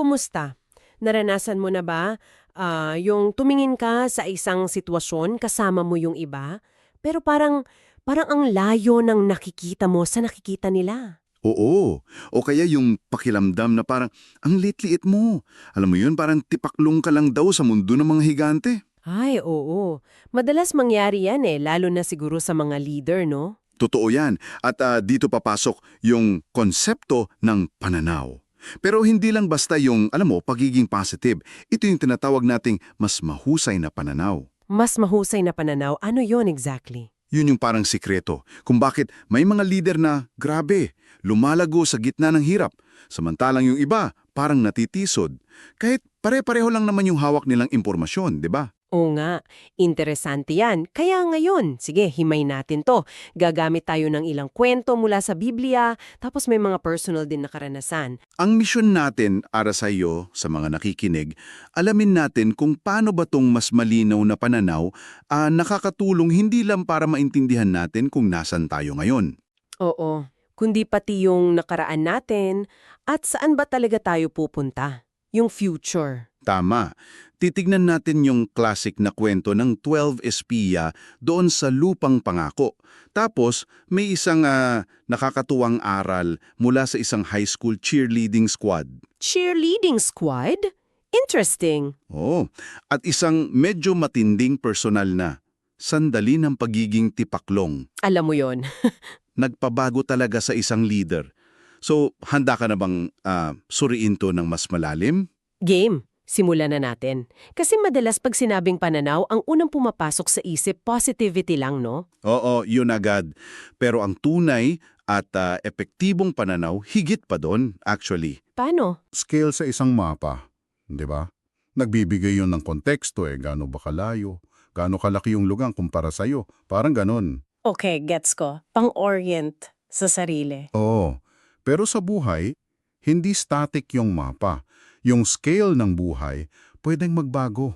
kumusta? Naranasan mo na ba ah, yung tumingin ka sa isang sitwasyon kasama mo yung iba, pero parang parang ang layo ng nakikita mo sa nakikita nila? Oo. O kaya yung pakilamdam na parang, ang liit-liit mo. Alam mo yun, parang tipaklong ka lang daw sa mundo ng mga higante. Ay, oo. Madalas mangyari yan eh, lalo na siguro sa mga leader, no? Totoo yan. At ah, dito papasok yung konsepto ng pananaw. Pero hindi lang basta yung, alam mo, pagiging positive. Ito yung tinatawag nating mas mahusay na pananaw. Mas mahusay na pananaw, ano yon exactly? Yun yung parang sikreto kung bakit may mga leader na, grabe, lumalago sa gitna ng hirap. Samantalang yung iba, parang natitisod. Kahit pare-pareho lang naman yung hawak nilang impormasyon, di ba? Oo nga, interesante yan. Kaya ngayon, sige, himay natin to. Gagamit tayo ng ilang kwento mula sa Biblia, tapos may mga personal din na karanasan. Ang misyon natin, ara sa iyo, sa mga nakikinig, alamin natin kung paano ba tong mas malinaw na pananaw ah, nakakatulong hindi lang para maintindihan natin kung nasan tayo ngayon. Oo, kundi pati yung nakaraan natin at saan ba talaga tayo pupunta. Yung future. Tama. Titignan natin yung classic na kwento ng 12 espiya doon sa lupang pangako. Tapos, may isang ah, nakakatuwang aral mula sa isang high school cheerleading squad. Cheerleading squad? Interesting. Oo. At isang medyo matinding personal na. Sandali ng pagiging tipaklong. Alam mo yon. Nagpabago talaga sa isang leader. So, handa ka na bang ah, suriin to ng mas malalim? Game. Simulan na natin. Kasi madalas pag sinabing pananaw, ang unang pumapasok sa isip, positivity lang, no? Oo, yun agad. Pero ang tunay at ah, epektibong pananaw, higit pa doon, actually. Paano? scale sa isang mapa, di ba? Nagbibigay yun ng konteksto eh, gaano ba kalayo, gaano kalaki yung lugar kumpara sa'yo, parang ganon. Okay, gets ko. Pang-orient sa sarili. Oo, pero sa buhay, hindi static yung mapa. Yung scale ng buhay, pwedeng magbago.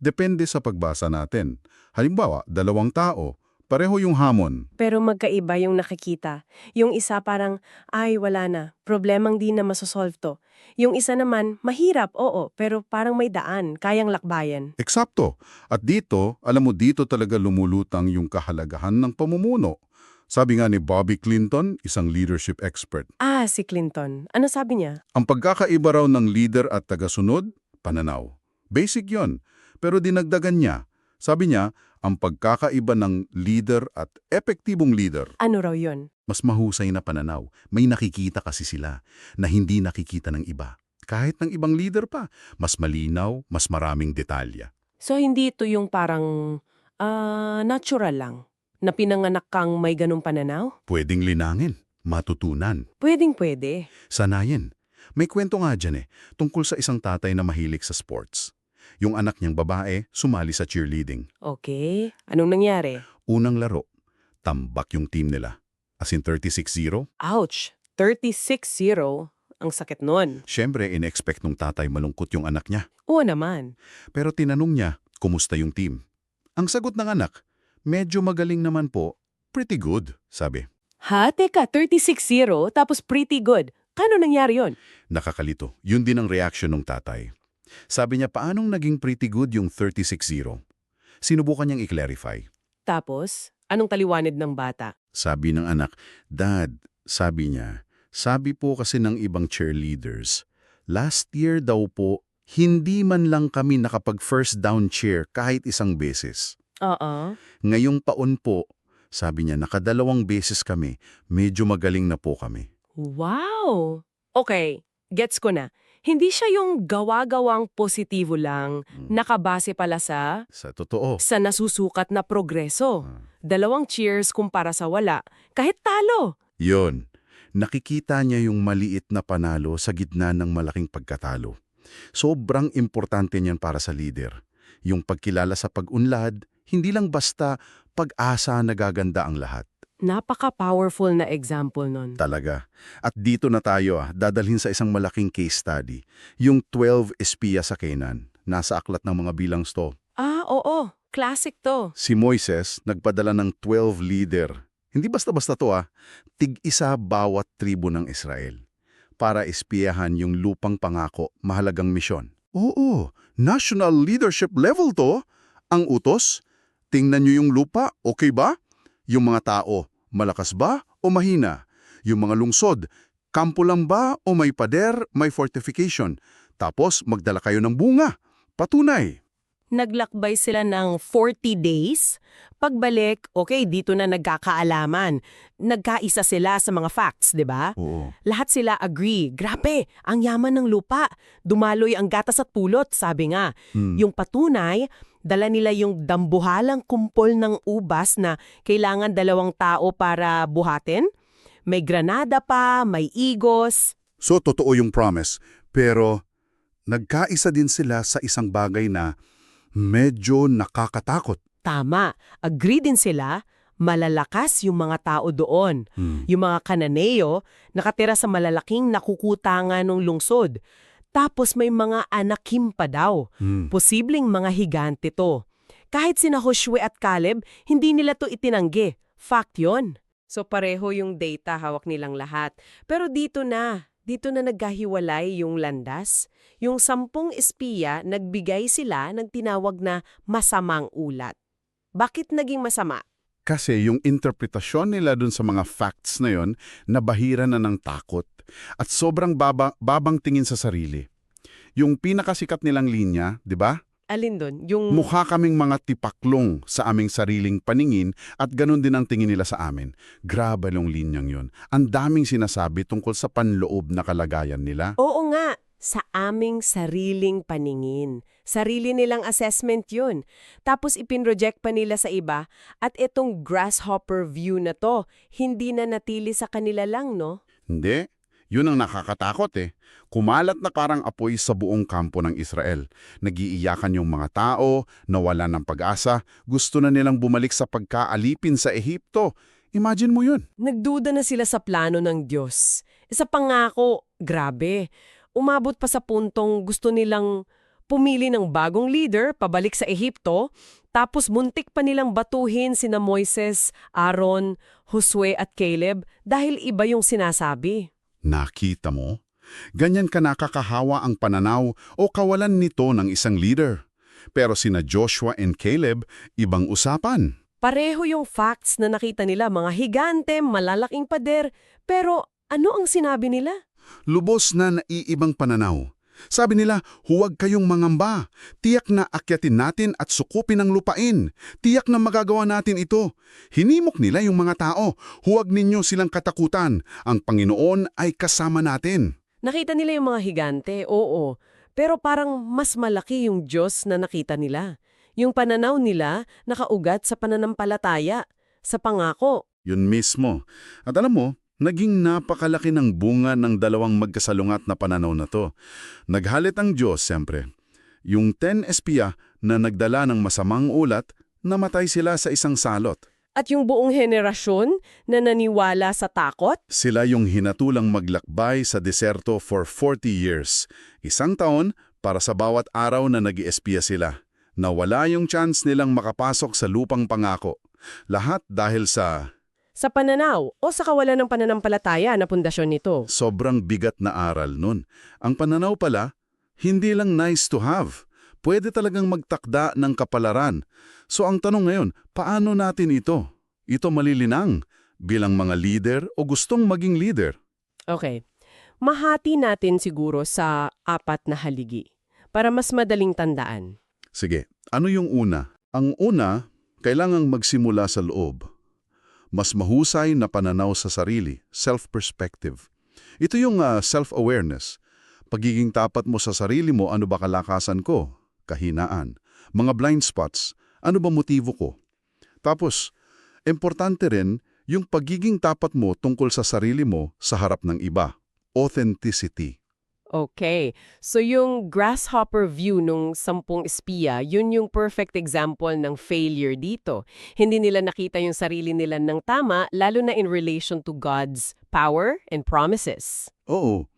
Depende sa pagbasa natin. Halimbawa, dalawang tao, pareho yung hamon. Pero magkaiba yung nakikita. Yung isa parang, ay wala na, problemang di na masosolve to. Yung isa naman, mahirap, oo, pero parang may daan, kayang lakbayan. Eksakto. At dito, alam mo dito talaga lumulutang yung kahalagahan ng pamumuno. Sabi nga ni Bobby Clinton, isang leadership expert, Ah, si Clinton. Ano sabi niya? ang pagkakaiba raw ng leader at tagasunod, pananaw. Basic yon. Pero dinagdagan niya. Sabi niya, ang pagkakaiba ng leader at epektibong leader, Ano raw yun? mas mahusay na pananaw. May nakikita kasi sila na hindi nakikita ng iba. Kahit ng ibang leader pa, mas malinaw, mas maraming detalya. So, hindi ito yung parang, ah, natural lang, na pinanganak kang may ganong pananaw? Pwedeng linangin, matutunan. Pwedeng pwede. Sanayin. May kwento nga dyan eh, tungkol sa isang tatay na mahilig sa sports. Yung anak niyang babae, sumali sa cheerleading. Okay, anong nangyari? Unang laro, tambak yung team nila. As in 36-0, Ouch! 36-0. Ang sakit nun. syempre in-expect nung tatay malungkot yung anak niya. Oo naman. Pero tinanong niya, kumusta yung team? Ang sagot ng anak, medyo magaling naman po, pretty good, sabi. Ha? Teka, 36-0 tapos pretty good. Kano nangyari yon? Nakakalito, yun din ang reaction ng tatay. Sabi niya, paanong naging pretty good yung 36-0? Sinubukan niyang i-clarify. Tapos, anong taliwanid ng bata? Sabi ng anak, Dad, sabi niya, sabi po kasi ng ibang cheerleaders, last year daw po, hindi man lang kami nakapag first down cheer kahit isang beses. Oo. Ngayong taon po, sabi niya, nakadalawang beses kami, medyo magaling na po kami. Wow! Okay, gets ko na. Hindi siya yung gawa-gawang positibo lang, nakabase pala sa Sa totoo. sa nasusukat na progreso. Ah. Dalawang cheers kumpara sa wala, kahit talo. Yon, nakikita niya yung maliit na panalo sa gitna ng malaking pagkatalo. Sobrang importante niyan para sa leader. Yung pagkilala sa pag-unlad, hindi lang basta pag-asa na gaganda ang lahat. Napaka-powerful na example nun. Talaga. At dito na tayo ah, dadalhin sa isang malaking case study. Yung 12 espiya sa Canaan. Nasa aklat ng mga bilang sto. Ah, oo. Classic to. Si Moises nagpadala ng 12 leader. Hindi basta-basta to ah. Tig-isa bawat tribo ng Israel. para espiyahan yung lupang pangako, mahalagang misyon. Oo, national leadership level to. Ang utos, tingnan nyo yung lupa, okay ba? Yung mga tao, malakas ba o mahina? Yung mga lungsod, kampo lang ba o may pader, may fortification? Tapos magdala kayo ng bunga. Patunay. Naglakbay sila ng 40 days. Pagbalik, okay, dito na nagkakaalaman. Nagkaisa sila sa mga facts, di ba? Oo. Lahat sila agree. Grabe, ang yaman ng lupa. Dumaloy ang gatas at pulot, sabi nga. Hmm. Yung patunay, dala nila yung dambuhalang kumpol ng ubas na kailangan dalawang tao para buhatin. May granada pa, may igos. So, totoo yung promise. Pero, nagkaisa din sila sa isang bagay na medyo nakakatakot. Tama, agree din sila, malalakas yung mga tao doon. Yung mga kananeo, nakatira sa malalaking nakukutangan ng lungsod. Tapos may mga anakim pa daw. Hmm. Posibleng mga higante to. Kahit sina Joshua at Caleb, hindi nila to itinanggi. Fact yon. So pareho yung data hawak nilang lahat. Pero dito na, dito na nagkahiwalay yung landas. Yung sampung espiya, nagbigay sila ng tinawag na masamang ulat. Bakit naging masama? Kasi yung interpretasyon nila dun sa mga facts na yon, nabahira na ng takot at sobrang baba, babang tingin sa sarili. Yung pinakasikat nilang linya, di ba? Alin doon? Yung... Mukha kaming mga tipaklong sa aming sariling paningin at ganun din ang tingin nila sa amin. Grabe yung linyang yun. Ang daming sinasabi tungkol sa panloob na kalagayan nila. Oo nga, sa aming sariling paningin. Sarili nilang assessment yun. Tapos ipinroject pa nila sa iba at itong grasshopper view na to, hindi na natili sa kanila lang, no? Hindi. Yun ang nakakatakot eh. Kumalat na parang apoy sa buong kampo ng Israel. Nagiiyakan yung mga tao, nawala ng pag-asa, gusto na nilang bumalik sa pagkaalipin sa Ehipto. Imagine mo yun. Nagduda na sila sa plano ng Diyos. Isa pangako, grabe. Umabot pa sa puntong gusto nilang pumili ng bagong leader pabalik sa Ehipto, tapos muntik pa nilang batuhin sina Moises, Aaron, Josue at Caleb dahil iba yung sinasabi. Nakita mo? Ganyan ka nakakahawa ang pananaw o kawalan nito ng isang leader. Pero sina Joshua and Caleb, ibang usapan. Pareho yung facts na nakita nila mga higante, malalaking pader, pero ano ang sinabi nila? Lubos na naiibang pananaw. Sabi nila, huwag kayong mangamba. Tiyak na akyatin natin at sukupin ang lupain. Tiyak na magagawa natin ito. Hinimok nila yung mga tao. Huwag ninyo silang katakutan. Ang Panginoon ay kasama natin. Nakita nila yung mga higante, oo. Pero parang mas malaki yung Diyos na nakita nila. Yung pananaw nila nakaugat sa pananampalataya, sa pangako. Yun mismo. At alam mo, naging napakalaki ng bunga ng dalawang magkasalungat na pananaw na to. Naghalit ang Diyos, siyempre. Yung ten espiya na nagdala ng masamang ulat, namatay sila sa isang salot. At yung buong henerasyon na naniwala sa takot, Sila yung hinatulang maglakbay sa deserto for 40 years. Isang taon para sa bawat araw na nag espiya sila. Nawala yung chance nilang makapasok sa lupang pangako. Lahat dahil sa sa pananaw o sa kawalan ng pananampalataya na pundasyon nito. sobrang bigat na aral nun. Ang pananaw pala, hindi lang nice to have. Pwede talagang magtakda ng kapalaran. So ang tanong ngayon, paano natin ito? Ito malilinang bilang mga leader o gustong maging leader. Okay. Mahati natin siguro sa apat na haligi para mas madaling tandaan. Sige, ano yung una? Ang una, kailangang magsimula sa loob. Mas mahusay na pananaw sa sarili, self-perspective. Ito yung ah, self-awareness. Pagiging tapat mo sa sarili mo, ano ba kalakasan ko? Kahinaan. Mga blind spots, ano ba motibo ko? Tapos, importante rin yung pagiging tapat mo tungkol sa sarili mo sa harap ng iba. Authenticity. Okay. So yung grasshopper view nung sampung espiya, yun yung perfect example ng failure dito. Hindi nila nakita yung sarili nila ng tama, lalo na in relation to God's power and promises. Oo.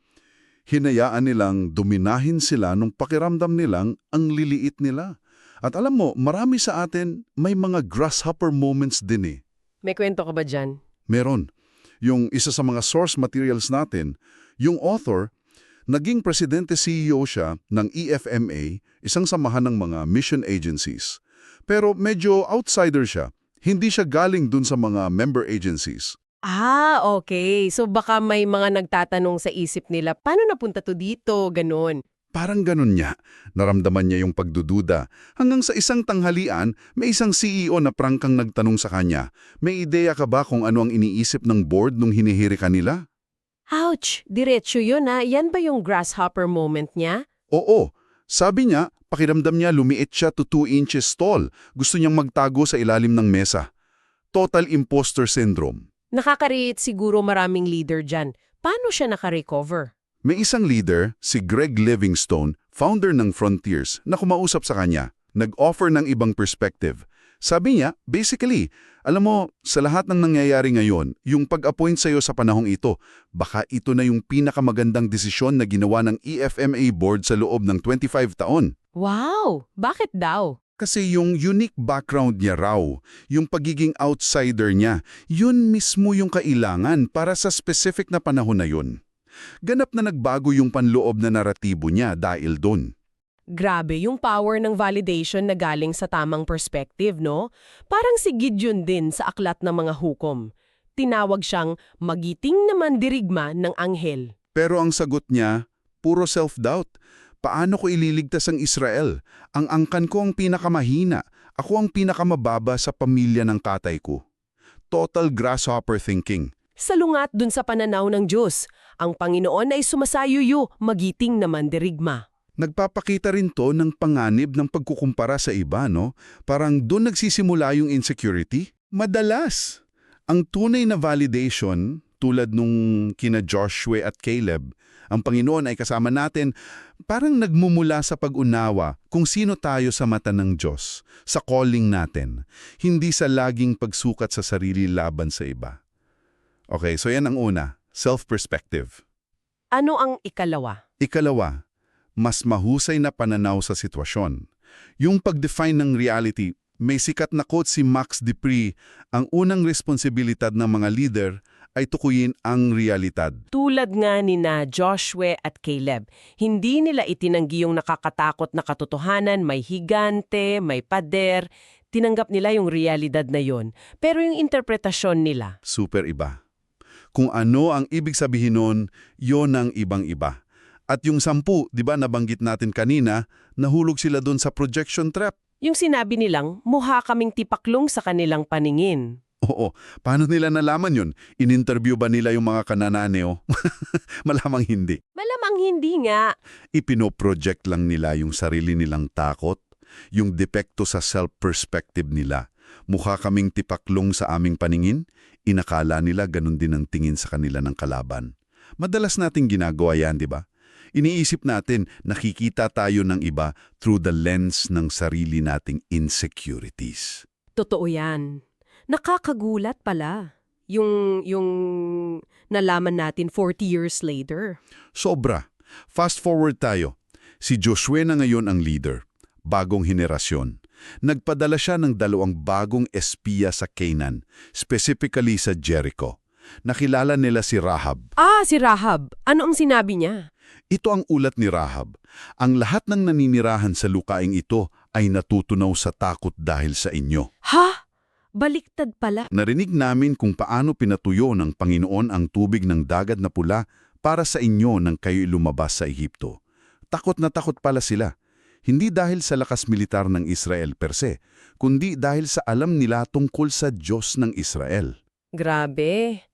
Hinayaan nilang dominahin sila nung pakiramdam nilang ang liliit nila. At alam mo, marami sa atin may mga grasshopper moments din eh. May kwento ka ba dyan? Meron. Yung isa sa mga source materials natin, Yung author, naging presidente CEO siya ng EFMA, isang samahan ng mga mission agencies. Pero medyo outsider siya. Hindi siya galing dun sa mga member agencies. Ah, okay. So baka may mga nagtatanong sa isip nila, paano napunta to dito? Ganon. Parang ganun niya. Naramdaman niya yung pagdududa. Hanggang sa isang tanghalian, may isang CEO na prangkang nagtanong sa kanya, may ideya ka ba kung ano ang iniisip ng board nung hinihiri kanila? Ouch! Diretso yun ah. Yan ba yung grasshopper moment niya? Oo. Sabi niya, pakiramdam niya lumiit siya to 2 inches tall. Gusto niyang magtago sa ilalim ng mesa. Total imposter syndrome. Nakakariit siguro maraming leader dyan. Paano siya nakarecover? May isang leader, si Greg Livingstone, founder ng Frontiers, na kumausap sa kanya. Nag-offer ng ibang perspective. Sabi niya, basically, alam mo, sa lahat ng nangyayari ngayon, yung pag-appoint sa'yo sa panahong ito, baka ito na yung pinakamagandang desisyon na ginawa ng EFMA board sa loob ng 25 taon. Wow! Bakit daw? Kasi yung unique background niya raw, yung pagiging outsider niya, yun mismo yung kailangan para sa specific na panahon na yun. Ganap na nagbago yung panloob na naratibo niya dahil doon. Grabe yung power ng validation na galing sa tamang perspective, no? Parang si Gideon din sa aklat ng mga hukom. Tinawag siyang magiting naman dirigma ng anghel. Pero ang sagot niya, puro self-doubt. Paano ko ililigtas ang Israel? Ang angkan ko ang pinakamahina. Ako ang pinakamababa sa pamilya ng tatay ko. Total grasshopper thinking. Salungat dun sa pananaw ng Diyos, ang Panginoon ay sumasayuyo, magiting naman dirigma. Nagpapakita rin to ng panganib ng pagkukumpara sa iba, no? Parang doon nagsisimula yung insecurity. Madalas, ang tunay na validation, tulad nung kina Joshua at Caleb, ang Panginoon ay kasama natin, parang nagmumula sa pag-unawa kung sino tayo sa mata ng Diyos, sa calling natin, hindi sa laging pagsukat sa sarili laban sa iba. Okay, so yan ang una, self-perspective. Ano ang ikalawa? Ikalawa, mas mahusay na pananaw sa sitwasyon. Yung pag-define ng reality, may sikat na quote si Max Dupree, ang unang responsibilidad ng mga leader ay tukuyin ang realidad. Tulad nga ni na Joshua at Caleb, hindi nila itinanggi yung nakakatakot na katotohanan, may higante, may pader, tinanggap nila yung realidad na yon. Pero yung interpretasyon nila, Super iba. Kung ano ang ibig sabihin nun, yon ang ibang-iba. At yung sampu, di ba nabanggit natin kanina, nahulog sila doon sa projection trap. yung sinabi nilang muha kaming tipaklong sa kanilang paningin. Oo, paano nila nalaman yun? In-interview ba nila yung mga kanananeo? Malamang hindi. Malamang hindi nga. Ipinoproject lang nila yung sarili nilang takot, yung depekto sa self-perspective nila. Mukha kaming tipaklong sa aming paningin, inakala nila ganun din ang tingin sa kanila ng kalaban. Madalas nating ginagawa yan, di ba? Iniisip natin, nakikita tayo ng iba through the lens ng sarili nating insecurities. Totoo yan. Nakakagulat pala. Yung, yung nalaman natin 40 years later. Sobra. Fast forward tayo. Si Joshua na ngayon ang leader. Bagong henerasyon. Nagpadala siya ng dalawang bagong espiya sa Canaan, specifically sa Jericho. Nakilala nila si Rahab. Ah, si Rahab. Ano ang sinabi niya? Ito ang ulat ni Rahab. Ang lahat ng naninirahan sa lukaing ito ay natutunaw sa takot dahil sa inyo. Ha? Baliktad pala. Narinig namin kung paano pinatuyo ng Panginoon ang tubig ng dagat na pula para sa inyo nang kayo'y lumabas sa Ehipto. Takot na takot pala sila. Hindi dahil sa lakas militar ng Israel per se, kundi dahil sa alam nila tungkol sa Diyos ng Israel. Grabe.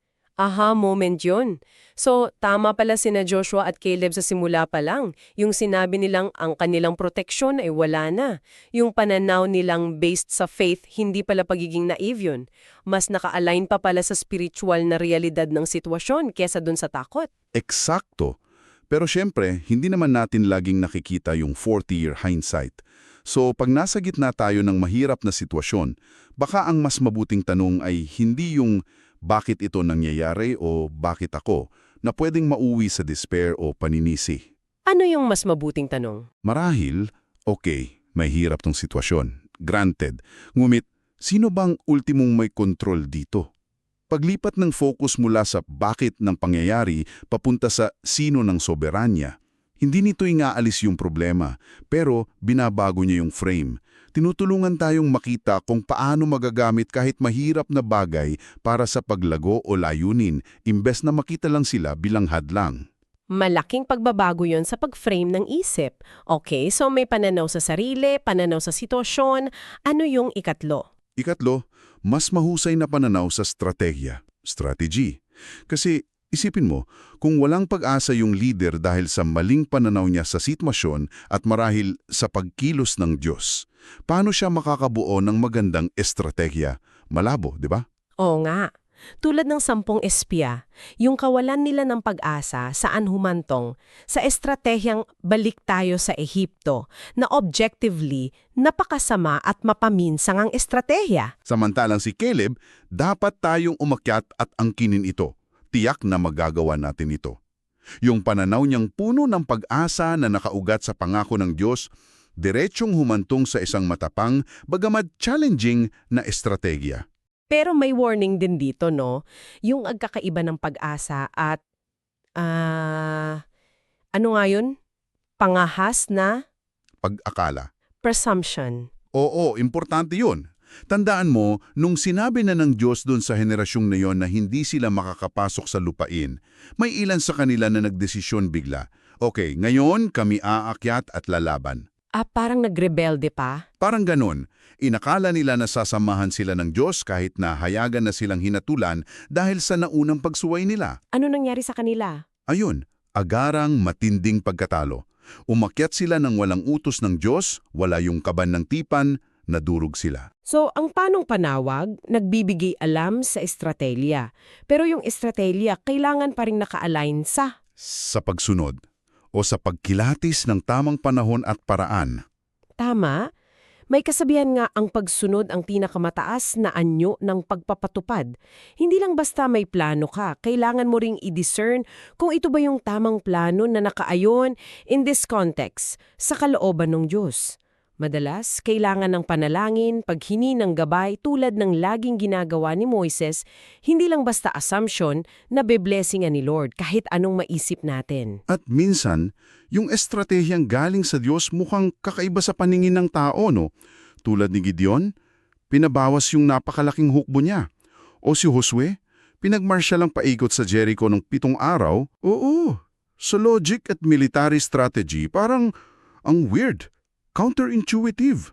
Aha, moment yun. So, tama pala sina Joshua at Caleb sa simula pa lang. Yung sinabi nilang ang kanilang proteksyon ay wala na. Yung pananaw nilang based sa faith, hindi pala pagiging naive yun. Mas naka-align pa pala sa spiritual na realidad ng sitwasyon kesa dun sa takot. Eksakto. Pero syempre, hindi naman natin laging nakikita yung 40-year hindsight. So pag nasa gitna tayo ng mahirap na sitwasyon, baka ang mas mabuting tanong ay hindi yung bakit ito nangyayari o bakit ako, na pwedeng mauwi sa despair o paninisi. Ano yung mas mabuting tanong? Marahil, okay, may hirap tong sitwasyon. Granted. Ngumit, sino bang ultimong may kontrol dito? Paglipat ng focus mula sa bakit ng pangyayari papunta sa sino ng soberanya, hindi nito ingaalis yung problema, pero binabago niya yung frame. Tinutulungan tayong makita kung paano magagamit kahit mahirap na bagay para sa paglago o layunin, imbes na makita lang sila bilang hadlang. Malaking pagbabago yon sa pag-frame ng isip. Okay, so may pananaw sa sarili, pananaw sa sitwasyon. Ano yung ikatlo? Ikatlo, mas mahusay na pananaw sa strategya, strategy. Kasi isipin mo, kung walang pag-asa yung leader dahil sa maling pananaw niya sa sitwasyon at marahil sa pagkilos ng Diyos, paano siya makakabuo ng magandang estrategya? Malabo, di ba? Oo nga. Tulad ng sampung espya, yung kawalan nila ng pag-asa saan humantong sa estratehyang balik tayo sa Ehipto na objectively napakasama at mapaminsang ang estratehiya. Samantalang si Caleb, dapat tayong umakyat at angkinin ito. Tiyak na magagawa natin ito. Yung pananaw niyang puno ng pag-asa na nakaugat sa pangako ng Diyos, diretsyong humantong sa isang matapang, bagamat challenging na estrategya. Pero may warning din dito, no? Yung agkakaiba ng pag-asa at, ah, ano nga yun? Pangahas na Pag-akala. presumption. Oo, importante yun. Tandaan mo, nung sinabi na ng Diyos dun sa henerasyong na yon na hindi sila makakapasok sa lupain, may ilan sa kanila na nagdesisyon bigla. Okay, ngayon kami aakyat at lalaban. Ah, parang nagrebelde pa? Parang ganun, inakala nila na sasamahan sila ng Diyos kahit na hayagan na silang hinatulan dahil sa naunang pagsuway nila. Ano nangyari sa kanila? Ayun, agarang matinding pagkatalo. Umakyat sila ng walang utos ng Diyos, wala yung kaban ng tipan, nadurog sila. So, ang panong panawag, nagbibigay alam sa estratelya. Pero yung estratelya, kailangan pa rin naka-align sa... Sa pagsunod o sa pagkilatis ng tamang panahon at paraan. Tama? May kasabihan nga ang pagsunod ang pinakamataas na anyo ng pagpapatupad. Hindi lang basta may plano ka, kailangan mo ring i-discern kung ito ba yung tamang plano na nakaayon in this context sa kalooban ng Diyos. Madalas, kailangan ng panalangin, paghini ng gabay tulad ng laging ginagawa ni Moises, hindi lang basta assumption na beblessingan ni Lord kahit anong maisip natin. At minsan, yung estratehiyang galing sa Diyos mukhang kakaiba sa paningin ng tao, no? Tulad ni Gideon, pinabawas yung napakalaking hukbo niya. O si Josue, pinagmarsya lang paikot sa Jericho ng pitong araw. Oo, sa logic at military strategy, parang ang weird, counterintuitive.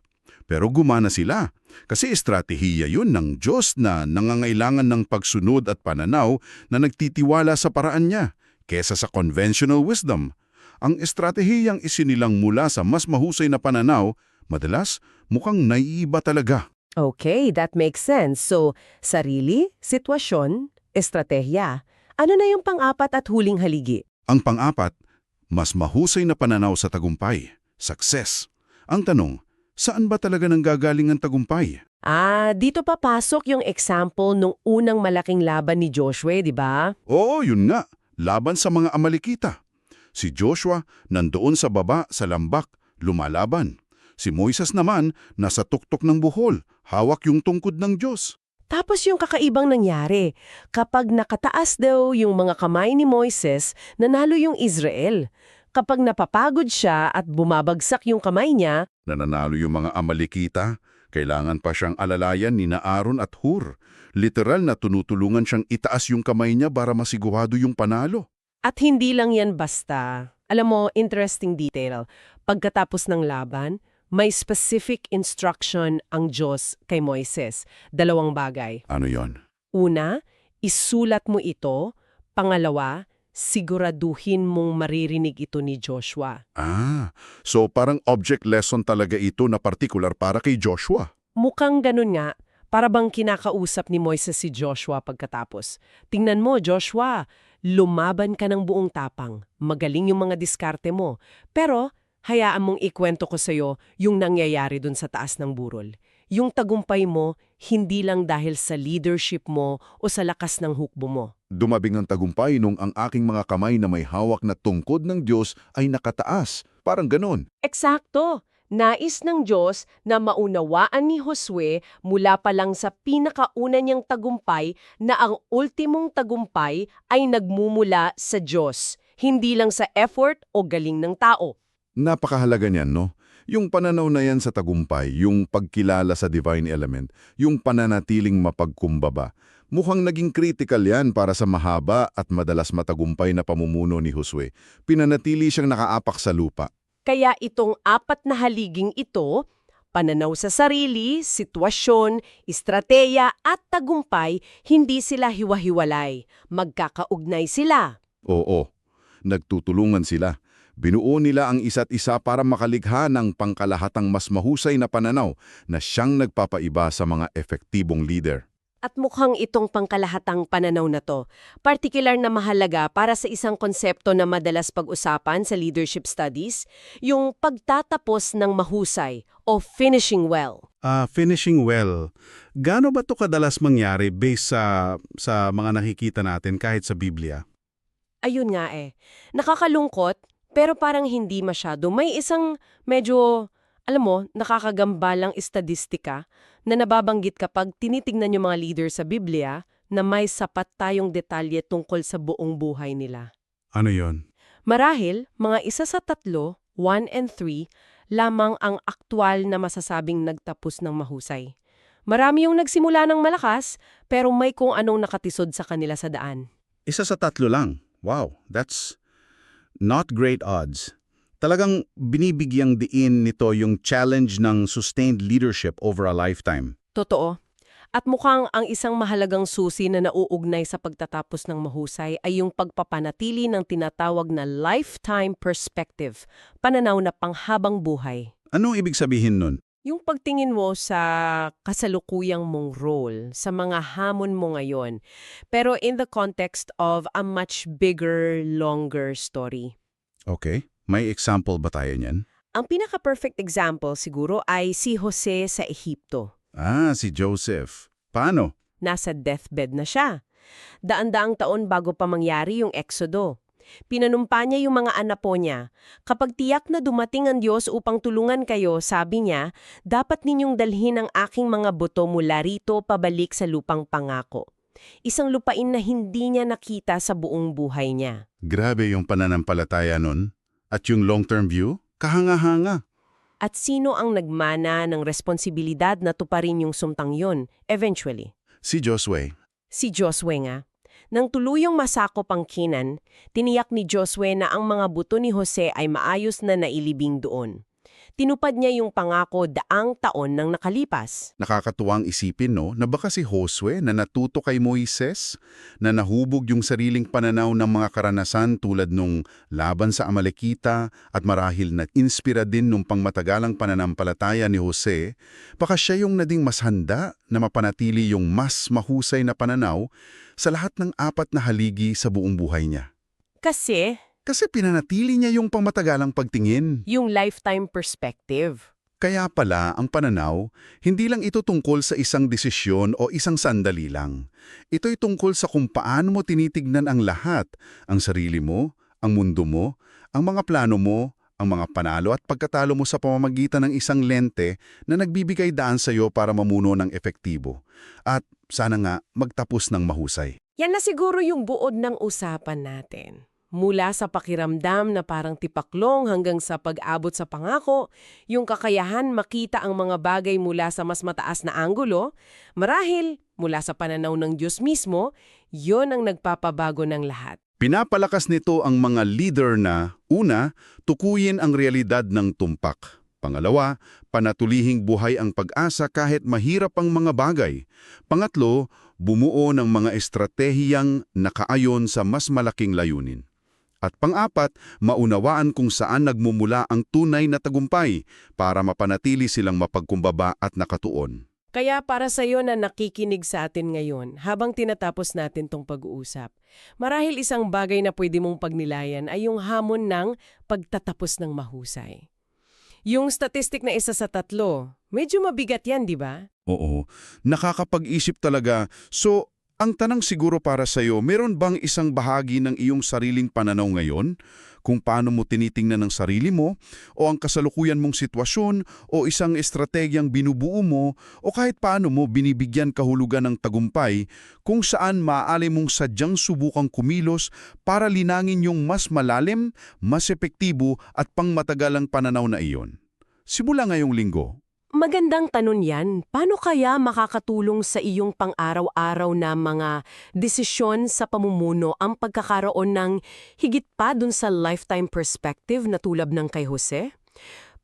Pero gumana sila kasi estratehiya yun ng Diyos na nangangailangan ng pagsunod at pananaw na nagtitiwala sa paraan niya kesa sa conventional wisdom. Ang estratehiyang isinilang mula sa mas mahusay na pananaw, madalas mukhang naiiba talaga. Okay, that makes sense. So, sarili, sitwasyon, estratehiya. Ano na yung pang-apat at huling haligi? Ang pang-apat, mas mahusay na pananaw sa tagumpay, success. Ang tanong, saan ba talaga nang gagaling ang tagumpay? Ah, dito papasok yung example nung unang malaking laban ni Joshua, di ba? Oo, yun nga, laban sa mga Amalekita. Si Joshua nandoon sa baba sa lambak, lumalaban. Si Moises naman nasa tuktok ng buhol, hawak yung tungkod ng Diyos. Tapos yung kakaibang nangyari, kapag nakataas daw yung mga kamay ni Moises, nanalo yung Israel. Kapag napapagod siya at bumabagsak yung kamay niya, Nananalo yung mga Amalekita, kailangan pa siyang alalayan ni na Aaron at Hur. Literal na tunutulungan siyang itaas yung kamay niya para masigurado yung panalo. At hindi lang yan basta. Alam mo, interesting detail. Pagkatapos ng laban, may specific instruction ang Diyos kay Moises. Dalawang bagay. Ano yon? Una, isulat mo ito. Pangalawa, siguraduhin mong maririnig ito ni Joshua. Ah, so parang object lesson talaga ito na particular para kay Joshua. Mukhang ganun nga, para bang kinakausap ni Moises si Joshua pagkatapos. Tingnan mo, Joshua, lumaban ka ng buong tapang. Magaling yung mga diskarte mo. Pero, hayaan mong ikwento ko sa'yo yung nangyayari dun sa taas ng burol. Yung tagumpay mo, hindi lang dahil sa leadership mo o sa lakas ng hukbo mo. Dumabing ang tagumpay nung ang aking mga kamay na may hawak na tungkod ng Diyos ay nakataas. Parang ganon. Eksakto! Nais ng Diyos na maunawaan ni Josue mula pa lang sa pinakauna niyang tagumpay na ang ultimong tagumpay ay nagmumula sa Diyos, hindi lang sa effort o galing ng tao. Napakahalaga niyan, no? Yung pananaw na yan sa tagumpay, yung pagkilala sa divine element, yung pananatiling mapagkumbaba, mukhang naging critical yan para sa mahaba at madalas matagumpay na pamumuno ni Josue. Pinanatili siyang nakaapak sa lupa. Kaya itong apat na haliging ito, pananaw sa sarili, sitwasyon, estrateya at tagumpay, hindi sila hiwa-hiwalay. Magkakaugnay sila. Oo, nagtutulungan sila. Binuo nila ang isa't isa para makaligha ng pangkalahatang mas mahusay na pananaw na siyang nagpapaiba sa mga epektibong leader. At mukhang itong pangkalahatang pananaw na to, partikular na mahalaga para sa isang konsepto na madalas pag-usapan sa leadership studies, yung pagtatapos ng mahusay o finishing well. Ah, finishing well. Gaano ba to kadalas mangyari based sa sa mga nakikita natin kahit sa Biblia? Ayun nga eh. Nakakalungkot, pero parang hindi masyado. May isang medyo, alam mo, nakakagambalang estadistika na nababanggit kapag tinitingnan yung mga leader sa Biblia na may sapat tayong detalye tungkol sa buong buhay nila. Ano 'yon? Marahil, mga isa sa tatlo, 1 and 3, lamang ang aktwal na masasabing nagtapos ng mahusay. Marami yung nagsimula ng malakas, pero may kung anong nakatisod sa kanila sa daan. Isa sa tatlo lang. Wow, that's not great odds. Talagang binibigyang diin nito yung challenge ng sustained leadership over a lifetime. Totoo. At mukhang ang isang mahalagang susi na nauugnay sa pagtatapos ng mahusay ay yung pagpapanatili ng tinatawag na lifetime perspective, pananaw na panghabang buhay. Anong ibig sabihin nun? Yung pagtingin mo sa kasalukuyang mong role, sa mga hamon mo ngayon, pero in the context of a much bigger, longer story. Okay, may example ba tayo niyan? Ang pinaka-perfect example siguro ay si Jose sa Ehipto. Ah, si Joseph. Paano? nasa deathbed na siya. Daan-daang taon bago pa mangyari yung eksodo. Pinanumpa niya yung mga anak po niya. Kapag tiyak na dumating ang Diyos upang tulungan kayo, sabi niya, dapat ninyong dalhin ang aking mga buto mula rito pabalik sa lupang pangako. Isang lupain na hindi niya nakita sa buong buhay niya. Grabe yung pananampalataya nun. At yung long-term view? Kahanga-hanga. At sino ang nagmana ng responsibilidad na tuparin yung sumtang yon eventually? Si Josue. Si Josue nga. Nang tuluyang masakop ang Kinan, tiniyak ni Josue na ang mga buto ni Jose ay maayos na nailibing doon. Tinupad niya yung pangako daang taon nang nakalipas. Nakakatuwang isipin no, na baka si Josue na natuto kay Moises, na nahubog yung sariling pananaw ng mga karanasan tulad nung laban sa Amalekita at marahil na inspira din nung pangmatagalang pananampalataya ni Jose, baka siya yung nading mas handa na mapanatili yung mas mahusay na pananaw sa lahat ng apat na haligi sa buong buhay niya. Kasi Kasi pinanatili niya yung pangmatagalang pagtingin. yung lifetime perspective. Kaya pala, ang pananaw, hindi lang ito tungkol sa isang desisyon o isang sandali lang. Ito'y tungkol sa kung paano mo tinitignan ang lahat, ang sarili mo, ang mundo mo, ang mga plano mo, ang mga panalo at pagkatalo mo sa pamamagitan ng isang lente na nagbibigay daan sa iyo para mamuno ng efektibo. At sana nga magtapos ng mahusay. Yan na siguro yung buod ng usapan natin. Mula sa pakiramdam na parang tipaklong hanggang sa pag-abot sa pangako, yung kakayahan makita ang mga bagay mula sa mas mataas na anggulo, marahil mula sa pananaw ng Diyos mismo, yon ang nagpapabago ng lahat. Pinapalakas nito ang mga leader na, una, tukuyin ang realidad ng tumpak. Pangalawa, panatulihing buhay ang pag-asa kahit mahirap ang mga bagay. Pangatlo, bumuo ng mga estratehiyang nakaayon sa mas malaking layunin. At pang-apat, maunawaan kung saan nagmumula ang tunay na tagumpay para mapanatili silang mapagkumbaba at nakatuon. Kaya para sa iyo na nakikinig sa atin ngayon, habang tinatapos natin tong pag-uusap, marahil isang bagay na pwede mong pagnilayan ay yung hamon ng pagtatapos ng mahusay. Yung statistic na isa sa tatlo, medyo mabigat yan, di ba? Oo, nakakapag-isip talaga. So, ang tanang siguro para sa iyo, meron bang isang bahagi ng iyong sariling pananaw ngayon? kung paano mo tinitingnan ang sarili mo o ang kasalukuyan mong sitwasyon o isang estrategyang binubuo mo o kahit paano mo binibigyan kahulugan ng tagumpay kung saan maaali mong sadyang subukang kumilos para linangin yung mas malalim, mas epektibo at pangmatagalang pananaw na iyon. Simula ngayong linggo, Magandang tanong yan. Paano kaya makakatulong sa iyong pang-araw-araw na mga desisyon sa pamumuno ang pagkakaroon ng higit pa dun sa lifetime perspective na tulad ng kay Jose?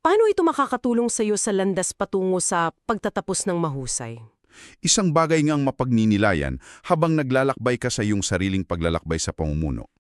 Paano ito makakatulong sa iyo sa landas patungo sa pagtatapos ng mahusay? isang bagay ngang mapagninilayan habang naglalakbay ka sa iyong sariling paglalakbay sa pamumuno.